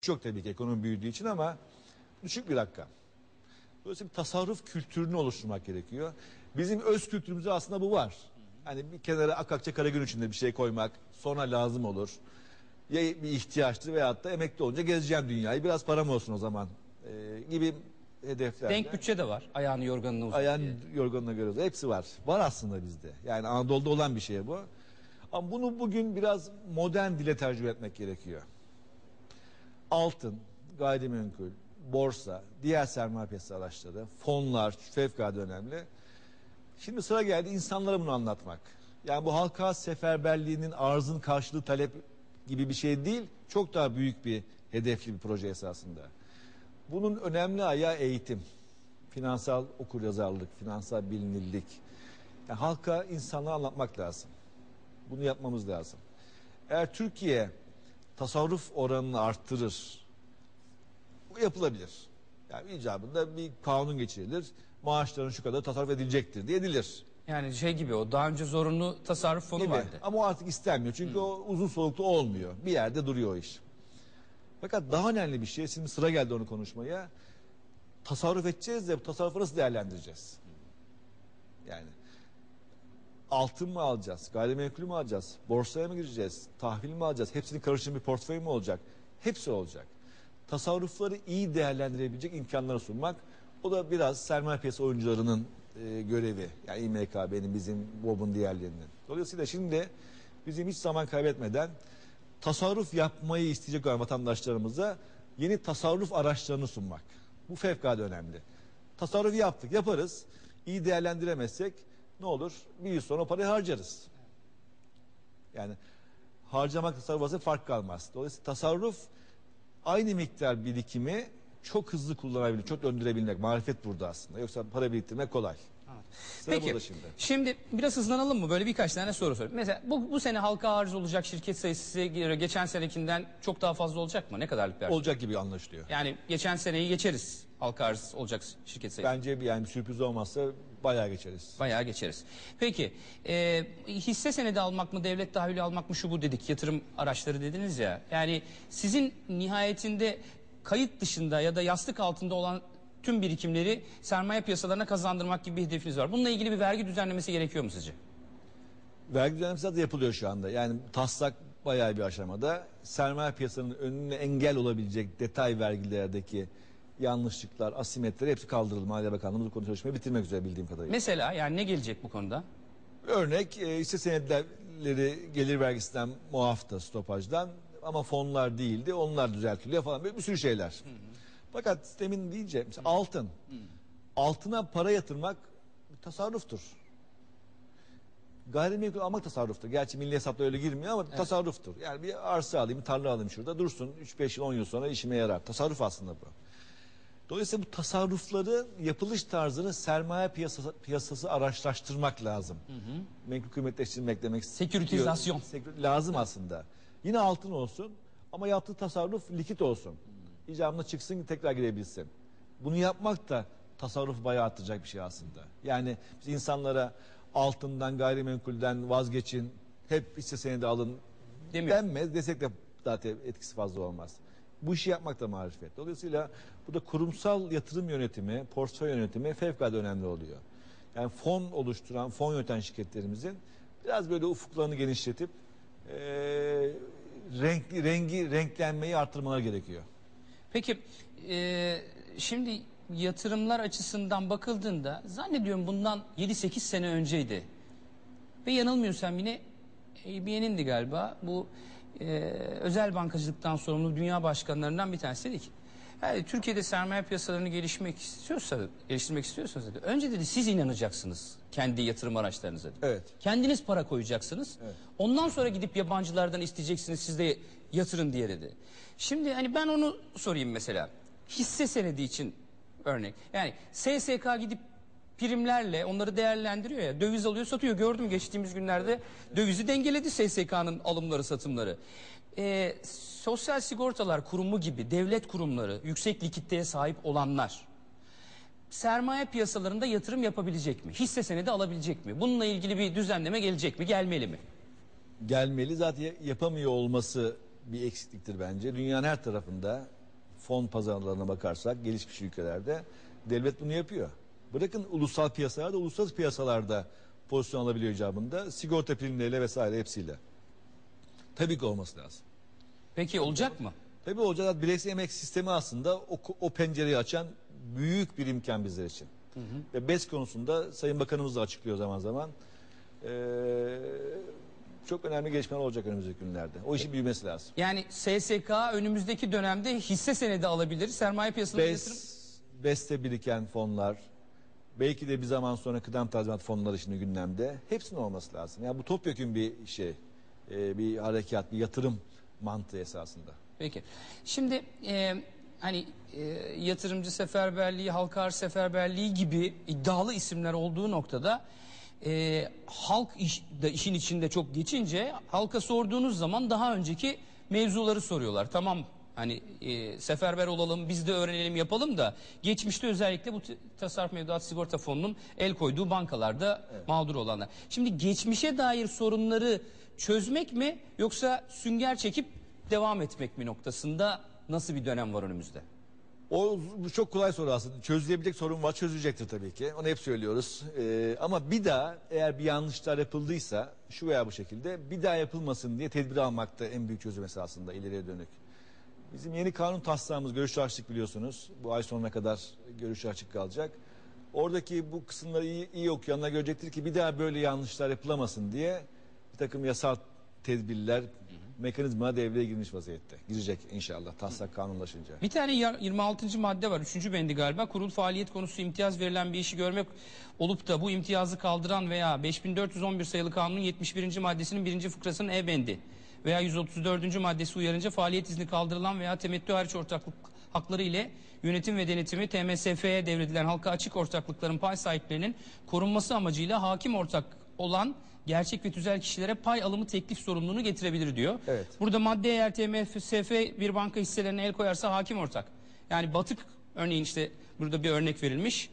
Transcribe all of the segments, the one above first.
Çok tabii ki ekonomi büyüdüğü için ama düşük bir rakam. Dolayısıyla bir tasarruf kültürünü oluşturmak gerekiyor. Bizim öz kültürümüzde aslında bu var. Hani bir kenara akakça kara gün içinde bir şey koymak sonra lazım olur. Ya bir ihtiyaçtır veyahut da emekli olunca gezeceğim dünyayı biraz param olsun o zaman ee, gibi hedefler. Denk bütçe de var. Ayağını yorganını uzat diye. Ayağın yorganına göre hepsi var. Var aslında bizde. Yani Anadolu'da olan bir şey bu. Ama bunu bugün biraz modern dile tercüme etmek gerekiyor. Altın, gayrimenkul, borsa, diğer sermaye piyasası araçları, fonlar fevkalade önemli. Şimdi sıra geldi insanlara bunu anlatmak. Yani bu halka seferberliğinin arzın karşılığı talep gibi bir şey değil. Çok daha büyük bir hedefli bir proje esasında. Bunun önemli ayağı eğitim. Finansal okuryazarlık, finansal bilinirlik. Yani halka insanlara anlatmak lazım. Bunu yapmamız lazım. Eğer Türkiye tasarruf oranını arttırır, bu yapılabilir. Yani icabında bir kanun geçirilir. Maaşların şu kadar tasarruf edilecektir diye edilir. Yani şey gibi o daha önce zorunlu tasarruf fonu Gibi. vardı. Ama o artık istenmiyor. Çünkü o uzun soluklu olmuyor. Bir yerde duruyor o iş. Fakat daha önemli bir şey, şimdi sıra geldi onu konuşmaya. Tasarruf edeceğiz de bu tasarrufu nasıl değerlendireceğiz? Yani altın mı alacağız, gayrimenkul mü alacağız, borsaya mı gireceğiz, tahvil mi alacağız, hepsini karışım bir portföy mü olacak? Hepsi olacak. Tasarrufları iyi değerlendirebilecek imkanları sunmak, o da biraz sermaye piyasası oyuncularının e, görevi. Yani İMKB'nin, bizim, BOB'un diğerlerinin. Dolayısıyla şimdi bizim hiç zaman kaybetmeden tasarruf yapmayı isteyecek olan vatandaşlarımıza yeni tasarruf araçlarını sunmak. Bu fevkalade önemli. Tasarruf yaptık, yaparız. İyi değerlendiremezsek ne olur? Bir yıl sonra o parayı harcarız. Yani harcamak tasarruf arasında fark kalmaz. Dolayısıyla tasarruf aynı miktar birikimi çok hızlı kullanabilir, çok döndürebilmek. Marifet burada aslında. Yoksa para biriktirmek kolay. Sıra Peki şimdi. şimdi. biraz hızlanalım mı? Böyle birkaç tane soru sorayım. Mesela bu, bu sene halka arz olacak şirket sayısı geçen senekinden çok daha fazla olacak mı? Ne kadarlık bir arz? Olacak gibi anlaşılıyor. Yani geçen seneyi geçeriz halka arz olacak şirket sayısı. Bence yani sürpriz olmazsa bayağı geçeriz. Bayağı geçeriz. Peki e, hisse senedi almak mı devlet tahvili almak mı şu bu dedik yatırım araçları dediniz ya. Yani sizin nihayetinde kayıt dışında ya da yastık altında olan tüm birikimleri sermaye piyasalarına kazandırmak gibi bir hedefiniz var. Bununla ilgili bir vergi düzenlemesi gerekiyor mu sizce? Vergi düzenlemesi zaten yapılıyor şu anda. Yani taslak bayağı bir aşamada. Sermaye piyasanın önüne engel olabilecek detay vergilerdeki yanlışlıklar, asimetriler hepsi kaldırıldı. Maliye Bakanlığımız bu konu çalışmayı bitirmek üzere bildiğim kadarıyla. Mesela yani ne gelecek bu konuda? Örnek e, hisse senetleri gelir vergisinden muaftı stopajdan ama fonlar değildi. Onlar düzeltiliyor falan böyle bir sürü şeyler. Fakat demin deyince mesela altın. Altına para yatırmak bir tasarruftur. Gayrimenkul almak tasarruftur. Gerçi milli hesapta öyle girmiyor ama tasarruftur. Yani bir arsa alayım, tarla alayım şurada dursun. 3-5 yıl, 10 yıl sonra işime yarar. Tasarruf aslında bu. Dolayısıyla bu tasarrufları yapılış tarzını sermaye piyasası, piyasası araçlaştırmak lazım. Menkul kıymetleştirmek demek. Seküritizasyon. Sekür- lazım aslında. Yine altın olsun ama yaptığı tasarruf likit olsun. İcabında çıksın tekrar girebilsin. Bunu yapmak da tasarruf bayağı arttıracak bir şey aslında. Yani biz insanlara altından gayrimenkulden vazgeçin, hep hisse senedi alın Demiyor. denmez. Desek de zaten etkisi fazla olmaz. Bu işi yapmak da marifet. Dolayısıyla burada kurumsal yatırım yönetimi, portföy yönetimi fevkalade önemli oluyor. Yani fon oluşturan, fon yöneten şirketlerimizin biraz böyle ufuklarını genişletip eee renkli rengi renklenmeyi arttırmaları gerekiyor. Peki e, şimdi yatırımlar açısından bakıldığında zannediyorum bundan 7-8 sene önceydi. Ve yanılmıyorsam yine ABN'indi galiba. Bu e, özel bankacılıktan sorumlu dünya başkanlarından bir tanesi dedi ki yani Türkiye'de sermaye piyasalarını gelişmek istiyorsa, geliştirmek istiyorsanız dedi. Önce dedi siz inanacaksınız kendi yatırım araçlarınıza. dedi. Evet. Kendiniz para koyacaksınız. Ondan sonra gidip yabancılardan isteyeceksiniz siz de yatırın diye dedi. Şimdi hani ben onu sorayım mesela. Hisse senedi için örnek. Yani SSK gidip primlerle onları değerlendiriyor ya döviz alıyor satıyor gördüm geçtiğimiz günlerde dövizi dengeledi SSK'nın alımları satımları. Ee, sosyal sigortalar kurumu gibi devlet kurumları yüksek likiditeye sahip olanlar sermaye piyasalarında yatırım yapabilecek mi? Hisse senedi alabilecek mi? Bununla ilgili bir düzenleme gelecek mi? Gelmeli mi? Gelmeli zaten yapamıyor olması bir eksikliktir bence. Dünyanın her tarafında fon pazarlarına bakarsak gelişmiş ülkelerde devlet bunu yapıyor. Bırakın ulusal piyasalarda, uluslararası piyasalarda pozisyon alabiliyor icabında. Sigorta primleriyle vesaire hepsiyle. Tabii ki olması lazım. Peki olacak mı? Tabii olacak bireysel emek sistemi aslında o, o pencereyi açan büyük bir imkan bizler için. Ve BES konusunda Sayın Bakanımız da açıklıyor zaman zaman. Ee, çok önemli gelişmeler olacak önümüzdeki günlerde. O işin büyümesi lazım. Yani SSK önümüzdeki dönemde hisse senedi alabilir. Sermaye piyasasına yatırım. BES, BES'te biriken fonlar, belki de bir zaman sonra kıdem tazminat fonları şimdi gündemde. Hepsinin olması lazım. Yani bu topyekun bir şey, e, bir harekat, bir yatırım mantığı esasında. Peki. Şimdi e, hani e, yatırımcı seferberliği, halka arz seferberliği gibi iddialı isimler olduğu noktada e, halk iş, da işin içinde çok geçince halka sorduğunuz zaman daha önceki mevzuları soruyorlar. Tamam hani e, seferber olalım biz de öğrenelim yapalım da geçmişte özellikle bu tasarruf mevduat sigorta fonunun el koyduğu bankalarda mağdur olanlar. Şimdi geçmişe dair sorunları çözmek mi yoksa sünger çekip devam etmek mi noktasında nasıl bir dönem var önümüzde? O bu çok kolay soru aslında. Çözülebilecek sorun var, çözülecektir tabii ki. Onu hep söylüyoruz. Ee, ama bir daha eğer bir yanlışlar yapıldıysa şu veya bu şekilde bir daha yapılmasın diye tedbir almakta en büyük çözüm esasında ileriye dönük. Bizim yeni kanun taslağımız görüşü açtık biliyorsunuz. Bu ay sonuna kadar görüşü açık kalacak. Oradaki bu kısımları iyi, iyi okuyanlar görecektir ki bir daha böyle yanlışlar yapılamasın diye bir takım yasal tedbirler, mekanizma devreye girmiş vaziyette. Girecek inşallah taslak kanunlaşınca. Bir tane ya- 26. madde var. 3. bendi galiba. Kurul faaliyet konusu imtiyaz verilen bir işi görmek olup da bu imtiyazı kaldıran veya 5411 sayılı kanunun 71. maddesinin 1. fıkrasının E bendi veya 134. maddesi uyarınca faaliyet izni kaldırılan veya temettü hariç ortaklık hakları ile yönetim ve denetimi TMSF'ye devredilen halka açık ortaklıkların pay sahiplerinin korunması amacıyla hakim ortak olan gerçek ve tüzel kişilere pay alımı teklif sorumluluğunu getirebilir diyor. Evet. Burada madde eğer TMSF bir banka hisselerine el koyarsa hakim ortak. Yani batık örneğin işte burada bir örnek verilmiş.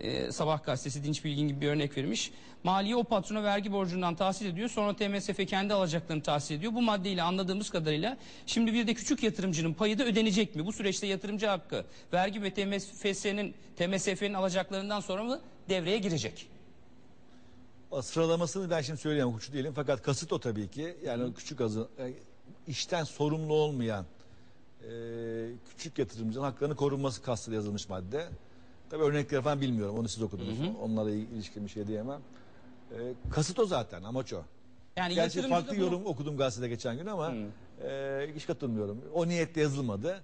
Ee, Sabah gazetesi Dinç Bilgin gibi bir örnek verilmiş. Maliye o patrona vergi borcundan tahsil ediyor. Sonra TMSF kendi alacaklarını tahsil ediyor. Bu maddeyle anladığımız kadarıyla şimdi bir de küçük yatırımcının payı da ödenecek mi? Bu süreçte yatırımcı hakkı vergi ve TMSF'nin TMSF'nin alacaklarından sonra mı devreye girecek? Sıralamasını ben şimdi söyleyemem hukuçlu değilim fakat kasıt o tabii ki. Yani o küçük azı e, işten sorumlu olmayan e, küçük yatırımcının haklarını korunması kastıyla yazılmış madde. Tabii örnekleri falan bilmiyorum. Onu siz okudunuz. Onlara ilişkin bir şey diyemem. E, kasıt o zaten amaç o. Yani Gerçi farklı bunu- yorum okudum gazetede geçen gün ama e, hiç katılmıyorum. O niyetle yazılmadı.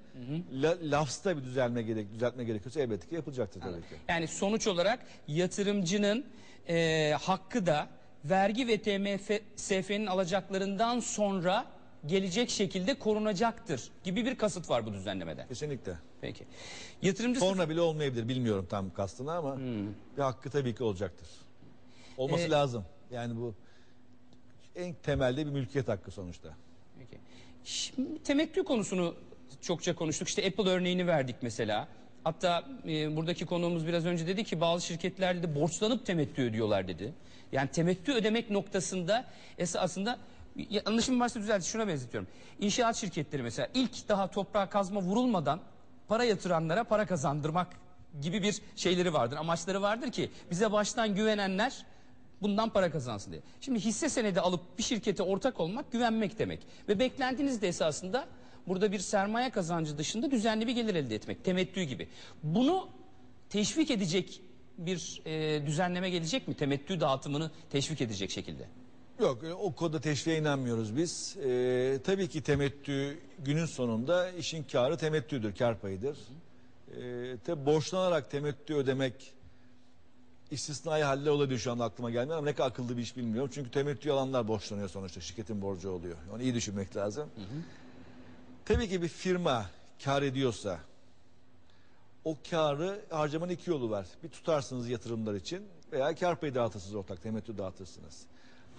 La, lafsta bir düzelme gerek, düzeltme gerekiyorsa elbette ki yapılacaktır tabii ki. Yani sonuç olarak yatırımcının e, hakkı da vergi ve TMSF'nin alacaklarından sonra gelecek şekilde korunacaktır gibi bir kasıt var bu düzenlemede. Kesinlikle. Peki. Yatırımcı Sonra bile olmayabilir bilmiyorum tam kastını ama bir hakkı tabii ki olacaktır. Olması Ee, lazım. Yani bu en temelde bir mülkiyet hakkı sonuçta. Peki. Şimdi temettü konusunu çokça konuştuk. İşte Apple örneğini verdik mesela. Hatta e, buradaki konuğumuz biraz önce dedi ki bazı şirketlerde de borçlanıp temettü ödüyorlar dedi. Yani temettü ödemek noktasında esasında yanlışım varsa düzelt şuna benzetiyorum. İnşaat şirketleri mesela ilk daha toprağa kazma vurulmadan para yatıranlara para kazandırmak gibi bir şeyleri vardır. Amaçları vardır ki bize baştan güvenenler bundan para kazansın diye. Şimdi hisse senedi alıp bir şirkete ortak olmak güvenmek demek. Ve beklentiniz de esasında burada bir sermaye kazancı dışında düzenli bir gelir elde etmek. Temettü gibi. Bunu teşvik edecek bir e, düzenleme gelecek mi? Temettü dağıtımını teşvik edecek şekilde. Yok e, o konuda teşviğe inanmıyoruz biz. Ee, tabii ki temettü günün sonunda işin karı temettüdür, kar payıdır. Ee, tabii borçlanarak temettü ödemek istisnai halle olabilir şu anda aklıma gelmiyor ama ne kadar akıllı bir iş bilmiyorum. Çünkü temettü alanlar borçlanıyor sonuçta şirketin borcu oluyor. Onu iyi düşünmek lazım. Tabii ki bir firma kar ediyorsa o karı harcamanın iki yolu var. Bir tutarsınız yatırımlar için veya kar payı dağıtırsınız ortak temettü dağıtırsınız.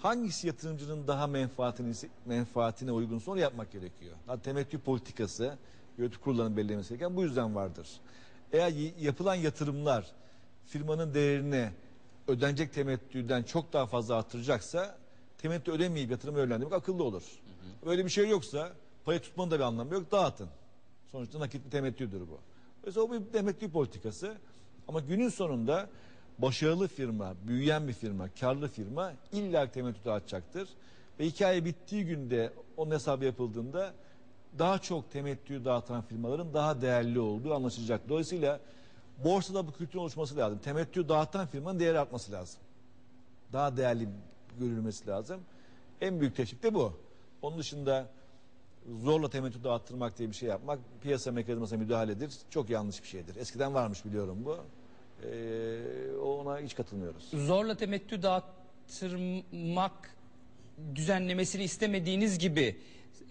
Hangisi yatırımcının daha menfaatini, menfaatine uygunsa onu yapmak gerekiyor. Temettü politikası yönetim kurullarının belirlemesi gereken bu yüzden vardır. Eğer yapılan yatırımlar firmanın değerini ödenecek temettüden çok daha fazla artıracaksa temettü ödemeyip yatırımı yönlendirmek akıllı olur. Böyle bir şey yoksa Payı tutmanın da bir anlamı yok. Dağıtın. Sonuçta nakit bir temettüdür bu. Dolayısıyla o bir temettü politikası. Ama günün sonunda başarılı firma, büyüyen bir firma, karlı firma illa temettü dağıtacaktır. Ve hikaye bittiği günde onun hesabı yapıldığında daha çok temettü dağıtan firmaların daha değerli olduğu anlaşılacak. Dolayısıyla borsada bu kültürün oluşması lazım. Temettü dağıtan firmanın değeri artması lazım. Daha değerli görülmesi lazım. En büyük teşvik de bu. Onun dışında zorla temettü dağıttırmak diye bir şey yapmak piyasa mekanizmasına müdahaledir. Çok yanlış bir şeydir. Eskiden varmış biliyorum bu. Ee, ona hiç katılmıyoruz. Zorla temettü dağıttırmak düzenlemesini istemediğiniz gibi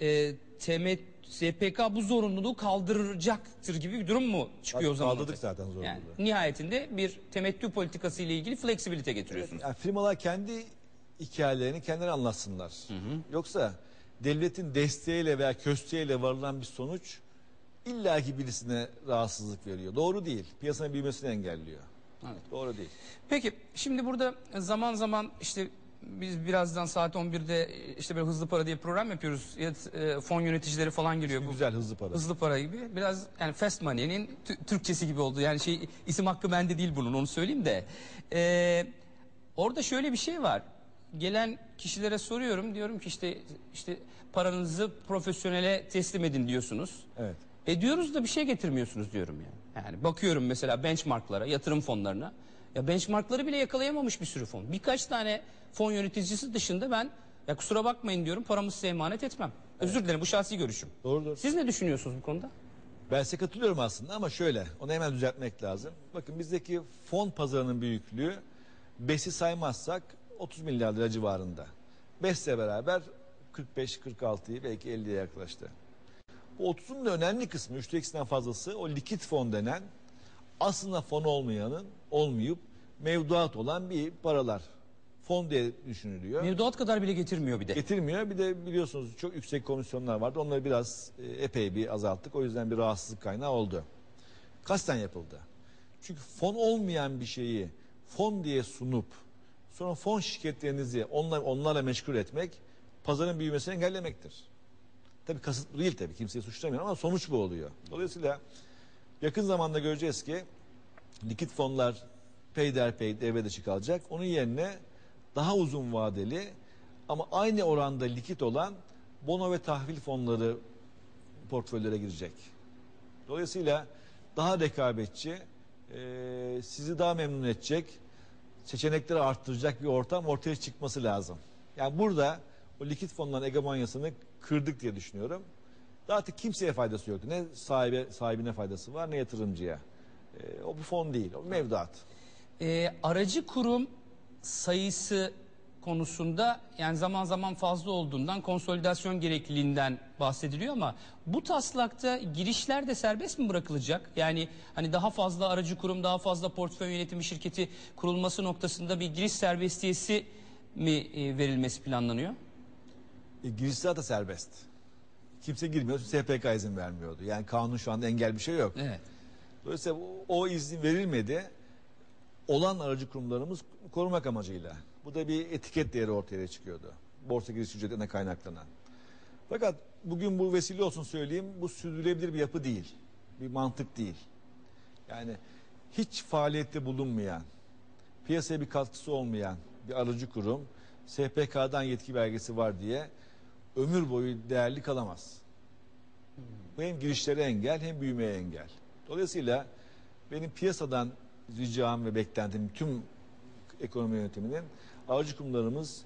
e, temet, SPK bu zorunluluğu kaldıracaktır gibi bir durum mu çıkıyor o zaman? Kaldırdık zaten zorunluluğu. Yani nihayetinde bir temettü politikası ile ilgili fleksibilite getiriyorsunuz. Yani firmalar kendi hikayelerini kendileri anlatsınlar. Yoksa devletin desteğiyle veya kösteğiyle varılan bir sonuç illaki birisine rahatsızlık veriyor. Doğru değil. Piyasanın büyümesini engelliyor. Evet. Doğru değil. Peki şimdi burada zaman zaman işte biz birazdan saat 11'de işte böyle hızlı para diye program yapıyoruz. Ya, e, fon yöneticileri falan geliyor. Bu Güzel hızlı para. hızlı para gibi. Biraz yani fast money'nin Tü- Türkçesi gibi oldu. Yani şey isim hakkı bende değil bunun onu söyleyeyim de. Ee, orada şöyle bir şey var. Gelen kişilere soruyorum diyorum ki işte işte paranızı profesyonele teslim edin diyorsunuz. Evet. Ediyoruz da bir şey getirmiyorsunuz diyorum yani. Yani bakıyorum mesela benchmarklara, yatırım fonlarına. Ya benchmarkları bile yakalayamamış bir sürü fon. Birkaç tane fon yöneticisi dışında ben ya kusura bakmayın diyorum paramı size emanet etmem. Özür dilerim bu şahsi görüşüm. Doğrudur. Siz ne düşünüyorsunuz bu konuda? Ben size katılıyorum aslında ama şöyle, onu hemen düzeltmek lazım. Bakın bizdeki fon pazarının büyüklüğü BES'i saymazsak 30 milyar lira civarında. BES'le beraber 45-46'yı belki 50'ye yaklaştı. Bu 30'un da önemli kısmı, üçte ikisinden fazlası o likit fon denen aslında fon olmayanın, olmayıp mevduat olan bir paralar. Fon diye düşünülüyor. Mevduat kadar bile getirmiyor bir de. Getirmiyor. Bir de biliyorsunuz çok yüksek komisyonlar vardı. Onları biraz e, epey bir azalttık. O yüzden bir rahatsızlık kaynağı oldu. Kasten yapıldı. Çünkü fon olmayan bir şeyi fon diye sunup sonra fon şirketlerinizi onlar, onlarla meşgul etmek pazarın büyümesini engellemektir. Tabii kasıtlı değil tabii. Kimseyi suçlamıyorum ama sonuç bu oluyor. Dolayısıyla yakın zamanda göreceğiz ki likit fonlar peyderpey devre dışı kalacak. Onun yerine daha uzun vadeli ama aynı oranda likit olan bono ve tahvil fonları portföylere girecek. Dolayısıyla daha rekabetçi, e, sizi daha memnun edecek, seçenekleri arttıracak bir ortam ortaya çıkması lazım. Yani burada o likit fonların hegemonyasını kırdık diye düşünüyorum. Artık kimseye faydası yoktu. Ne sahibi, sahibine faydası var ne yatırımcıya. E, o bu fon değil, o mevduat. Ee, aracı kurum sayısı konusunda yani zaman zaman fazla olduğundan konsolidasyon gerekliliğinden bahsediliyor ama bu taslakta girişler de serbest mi bırakılacak? Yani hani daha fazla aracı kurum, daha fazla portföy yönetimi şirketi kurulması noktasında bir giriş serbestiyesi mi e, verilmesi planlanıyor? E, girişler de serbest. Kimse girmiyor. SPK izin vermiyordu. Yani kanun şu anda engel bir şey yok. Evet. Dolayısıyla o, o izin verilmedi. Olan aracı kurumlarımız korumak amacıyla. Bu da bir etiket değeri ortaya çıkıyordu. Borsa giriş ücretine kaynaklanan. Fakat bugün bu vesile olsun söyleyeyim bu sürdürülebilir bir yapı değil. Bir mantık değil. Yani hiç faaliyette bulunmayan, piyasaya bir katkısı olmayan bir aracı kurum SPK'dan yetki belgesi var diye ömür boyu değerli kalamaz. Bu hem girişlere engel hem büyümeye engel. Dolayısıyla benim piyasadan ricam ve beklentim tüm ekonomi yönetiminin aracı kurumlarımız